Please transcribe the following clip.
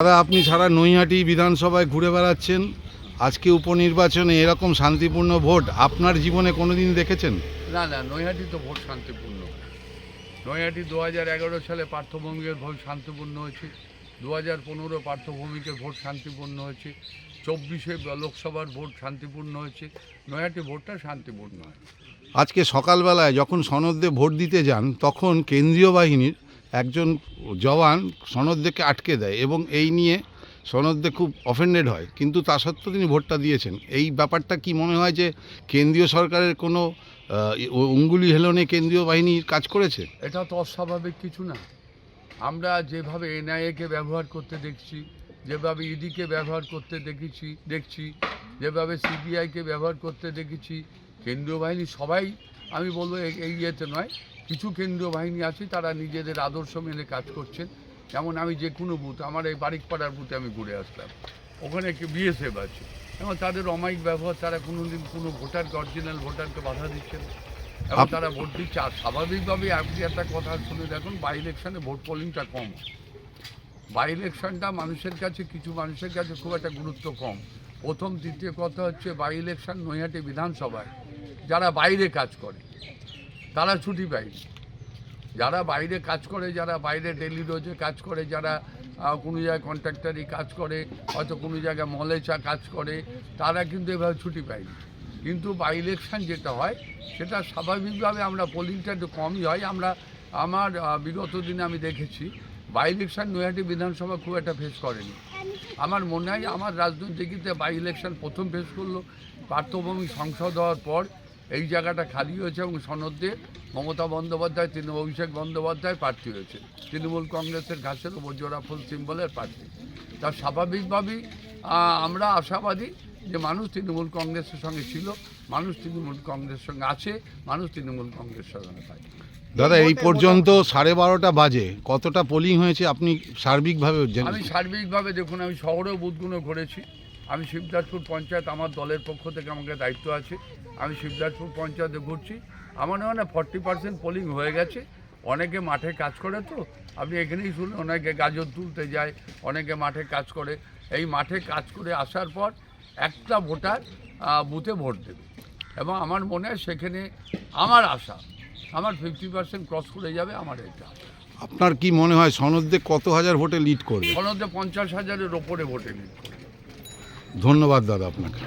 দাদা আপনি সারা নৈহাটি বিধানসভায় ঘুরে বেড়াচ্ছেন। আজকে উপনির্বাচনে এরকম শান্তিপূর্ণ ভোট আপনার জীবনে কোনোদিন দেখেছেন? না না নৈহাটি তো ভোট শান্তিপূর্ণ। নৈহাটি দু হাজার এগারো সালে পার্থভূমিকের ভোট শান্তিপূর্ণ হয়েছে। দু হাজার পনেরো পার্থভূমিকের ভোট শান্তিপূর্ণ হয়েছে। চব্বিশে লোকসভার ভোট শান্তিপূর্ণ হয়েছে। নৈহাটি ভোটটা শান্তিপূর্ণ হয়। আজকে সকালবেলায় যখন সনদে ভোট দিতে যান তখন কেন্দ্রীয় বাহিনীর একজন জওয়ান সনদদেরকে আটকে দেয় এবং এই নিয়ে সনদে খুব অফেন্ডেড হয়। কিন্তু তা সত্ত্বেও তিনি ভোটটা দিয়েছেন। এই ব্যাপারটা কি মনে হয় যে কেন্দ্রীয় সরকারের কোনো অঙ্গুলি হেলনে কেন্দ্রীয় বাহিনী কাজ করেছে? এটা তো অস্বাভাবিক কিছু না। আমরা যেভাবে এনআইএকে ব্যবহার করতে দেখছি, যেভাবে ইডিকে ব্যবহার করতে দেখেছি, দেখছি, যেভাবে সিবিআইকে ব্যবহার করতে দেখেছি, কেন্দ্রীয় বাহিনী সবাই, আমি বলব এই ইয়েতে নয় কিছু কেন্দ্রীয় বাহিনী আছে তারা নিজেদের আদর্শ মেনে কাজ করছেন যেমন আমি যে কোনো বুথ আমার এই বারিকপাড়ার বুথে আমি ঘুরে আসলাম। ওখানে একটি বিএসএফ আছে। এবং তাদের অমায়িক ব্যবহার তারা কোনো দিন কোনো ভোটারকে অরিজিনাল ভোটারকে বাধা দিচ্ছে না। এবং তারা ভোট দিচ্ছে। আর স্বাভাবিকভাবেই আপনি একটা কথা শুনে দেখুন বাই ইলেকশনে ভোট পোলিংটা কম। বাই ইলেকশনটা মানুষের কাছে কিছু মানুষের কাছে খুব একটা গুরুত্ব কম। প্রথম দ্বিতীয় কথা হচ্ছে বাই ইলেকশন নৈহাটি বিধানসভায় যারা বাইরে কাজ করে তারা ছুটি পায়নি যারা বাইরে কাজ করে, যারা বাইরে ডেলি রোজে কাজ করে, যারা কোনো জায়গায় কন্ট্রাক্টারি কাজ করে, হয়তো কোনো জায়গায় মলে চা কাজ করে, তারা কিন্তু এভাবে ছুটি পায়নি। কিন্তু বাই ইলেকশান যেটা হয়, সেটা স্বাভাবিকভাবে আমরা পোলিংটা একটু কমই হয়। আমরা, আমার বিগত দিনে আমি দেখেছি বাই ইলেকশান নৈহাটি বিধানসভা খুব একটা ফেস করেনি। আমার মনে হয়, আমার রাজনৈতিকতে বাই ইলেকশান প্রথম ফেস করল। পার্থভূমি সংসদ হওয়ার পর এই জায়গাটা খালি হয়েছে এবং সনদে মমতা বন্দ্যোপাধ্যায় তিনি অভিষেক বন্দ্যোপাধ্যায় প্রার্থী হয়েছে। তৃণমূল কংগ্রেসের ঘাসের ওপর জোড়া ফুল সিম্বলের প্রার্থী। তা স্বাভাবিকভাবেই আমরা আশাবাদী যে মানুষ তৃণমূল কংগ্রেসের সঙ্গে ছিল মানুষ তৃণমূল কংগ্রেসের সঙ্গে আছে মানুষ তৃণমূল কংগ্রেসের সঙ্গে থাকে দাদা এই পর্যন্ত সাড়ে বারোটা বাজে কতটা পোলিং হয়েছে আপনি সার্বিকভাবে আমি সার্বিকভাবে দেখুন আমি শহরেও বুথগুলো ঘুরেছি। আমি শিবদাসপুর পঞ্চায়েত আমার দলের পক্ষ থেকে আমাকে দায়িত্ব আছে। আমি শিবদাসপুর পঞ্চায়েতে ঘুরছি। আমার মনে হয় ফর্টি পার্সেন্ট পোলিং হয়ে গেছে। অনেকে মাঠে কাজ করে তো। আপনি এখানেই শুনলেন অনেকে গাজর তুলতে যায় অনেকে মাঠে কাজ করে। এই মাঠে কাজ করে আসার পর একটা ভোটার বুথে ভোট দেবে। এবং আমার মনে হয় সেখানে আমার আশা আমার ফিফটি পার্সেন্ট ক্রস করে যাবে আমার এটা। আপনার কি মনে হয় সনদে কত হাজার ভোটে লিড করবে? ফলতে পঞ্চাশ হাজারের ওপরে ভোটে নিচ্ছে ধন্যবাদ দাদা আপনাকে।